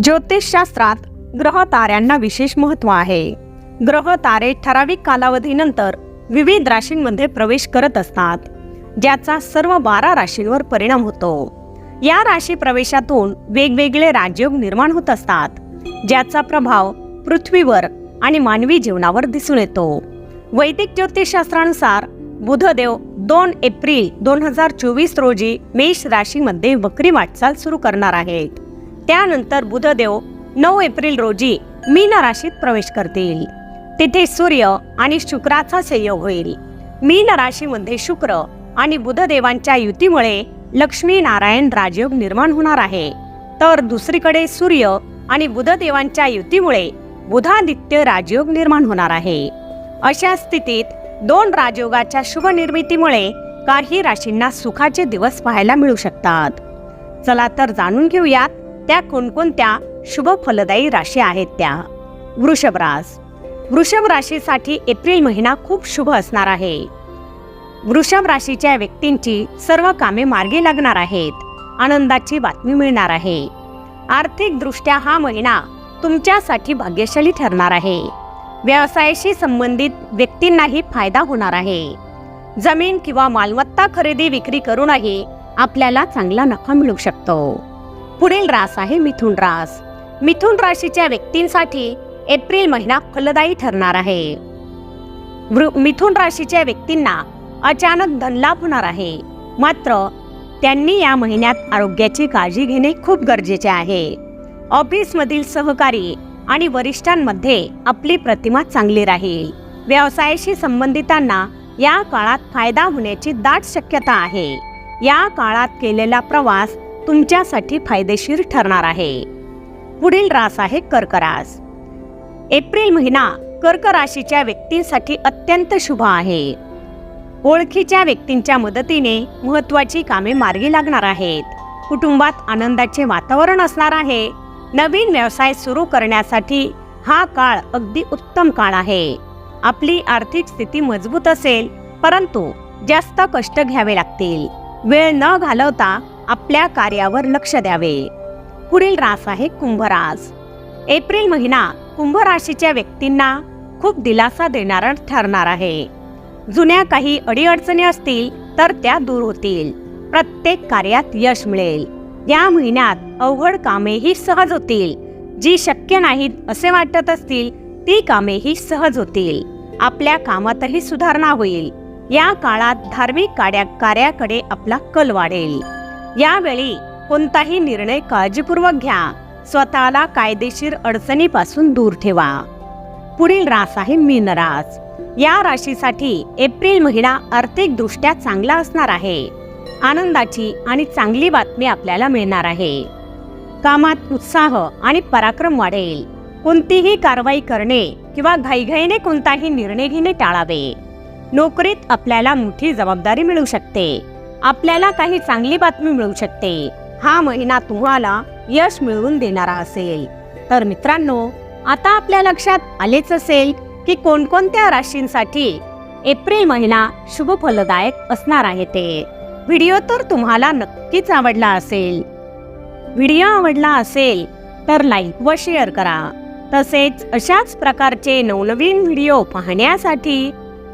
ज्योतिषशास्त्रात ग्रह ताऱ्यांना विशेष महत्त्व आहे. ग्रह तारे ठराविक कालावधीनंतर विविध राशींमध्ये प्रवेश करत असतात ज्याचा सर्व बारा राशींवर परिणाम होतो. या राशी प्रवेशातून वेगवेगळे राजयोग निर्माण होत असतात ज्याचा प्रभाव पृथ्वीवर आणि मानवी जीवनावर दिसून येतो. वैदिक ज्योतिषशास्त्रानुसार बुधदेव दोन एप्रिल दोन हजार चोवीस रोजी मेष राशीमध्ये वक्री वाटचाल सुरू करणार आहेत. त्यानंतर बुधदेव नऊ एप्रिल रोजी मीन राशीत प्रवेश करतील. तिथे सूर्य आणि शुक्राचा संयोग होईल. मीन राशीमध्ये शुक्र आणि बुधदेवांच्या युतीमुळे लक्ष्मी नारायण राजयोग निर्माण होणार आहे. तर दुसरीकडे सूर्य आणि बुधदेवांच्या युतीमुळे बुधादित्य राजयोग निर्माण होणार आहे. अशा स्थितीत दोन राजयोगाच्या शुभ निर्मितीमुळे काही राशींना सुखाचे दिवस पाहायला मिळू शकतात. चला तर जाणून घेऊयात त्या कोणकोणत्या शुभ फलदायी राशी आहेत त्या? वृषभ रास. वृषभ राशीसाठी एप्रिल महिना खूप शुभ असणार आहे. वृषभ राशीच्या व्यक्तींची सर्व कामे मार्गी लागणार आहेत. आनंदाची बातमी मिळणार आहे. आर्थिक दृष्ट्या हा महिना तुमच्यासाठी भाग्यशाली ठरणार आहे. व्यवसायाशी संबंधित व्यक्तींनाही फायदा होणार आहे. जमीन किंवा मालमत्ता खरेदी विक्री करूनही आपल्याला चांगला नफा मिळू शकतो. पुढील रास आहे मिथुन रास. मिथुन राशीच्या व्यक्तींसाठी एप्रिल महिना फलदायी ठरणार आहे. वृ- मिथुन राशीच्या व्यक्तींना अचानक धनलाभ होणार आहे. मात्र त्यांनी या महिन्यात आरोग्याची काळजी घेणे खूप गरजेचे आहे. ऑफिसमधील सहकारी आणि वरिष्ठांमध्ये आपली प्रतिमा चांगली राहील. व्यवसायाशी संबंधितांना या काळात फायदा होण्याची दाट शक्यता आहे. या काळात केलेला प्रवास तुमच्यासाठी फायदेशीर ठरणार आहे. पुढील रास आहे कर्क रास एप्रिल महिना कर्क राशीच्या व्यक्तींसाठी अत्यंत शुभ आहे. ओळखीच्या व्यक्तींच्या मदतीने महत्वाची कामे मार्गी लागणार आहेत. कुटुंबात आनंदाचे वातावरण असणार आहे. नवीन व्यवसाय सुरू करण्यासाठी हा काळ अगदी उत्तम काळ आहे. आपली आर्थिक स्थिती मजबूत असेल परंतु जास्त कष्ट घ्यावे लागतील. वेळ न घालवता आपल्या कार्यावर लक्ष द्यावे. पुढील रास आहे कुंभरास. एप्रिल महिना कुंभ राशीच्या व्यक्तींना खूप दिलासा देणारा ठरणार आहे. जुन्या काही अडीअडचणी असतील तर त्या दूर होतील. प्रत्येक कार्यात यश मिळेल. या महिन्यात अवघड कामेही सहज होतील. जी शक्य नाहीत असे वाटत असतील ती कामेही सहज होतील. आपल्या कामातही सुधारणा होईल. या काळात धार्मिक कार्या कार्याकडे आपला कल वाढेल. यावेळी कोणताही निर्णय काळजीपूर्वक घ्या. स्वतःला कायदेशीर अडचणीपासून दूर ठेवा. पुढील रास आहे मीन रास या राशीसाठी एप्रिल महिना आर्थिक दृष्ट्या चांगला असणार आहे. आनंदाची आणि चांगली बातमी आपल्याला मिळणार आहे. कामात उत्साह आणि पराक्रम वाढेल. कोणतीही कारवाई करणे किंवा घाईघाईने कोणताही निर्णय घेणे टाळावे. नोकरीत आपल्याला मोठी जबाबदारी मिळू शकते. आपल्याला काही चांगली बातमी मिळू शकते. हा महिना तुम्हाला यश मिळवून देणारा असेल. तर मित्रांनो आता आपल्या लक्षात आलेच असेल की कोणकोणत्या राशींसाठी एप्रिल महिना शुभ फलदायक असणार आहे ते. व्हिडिओ तर तुम्हाला नक्कीच आवडला असेल. व्हिडिओ आवडला असेल तर लाईक व शेअर करा. तसेच अशाच प्रकारचे नवनवीन व्हिडिओ पाहण्यासाठी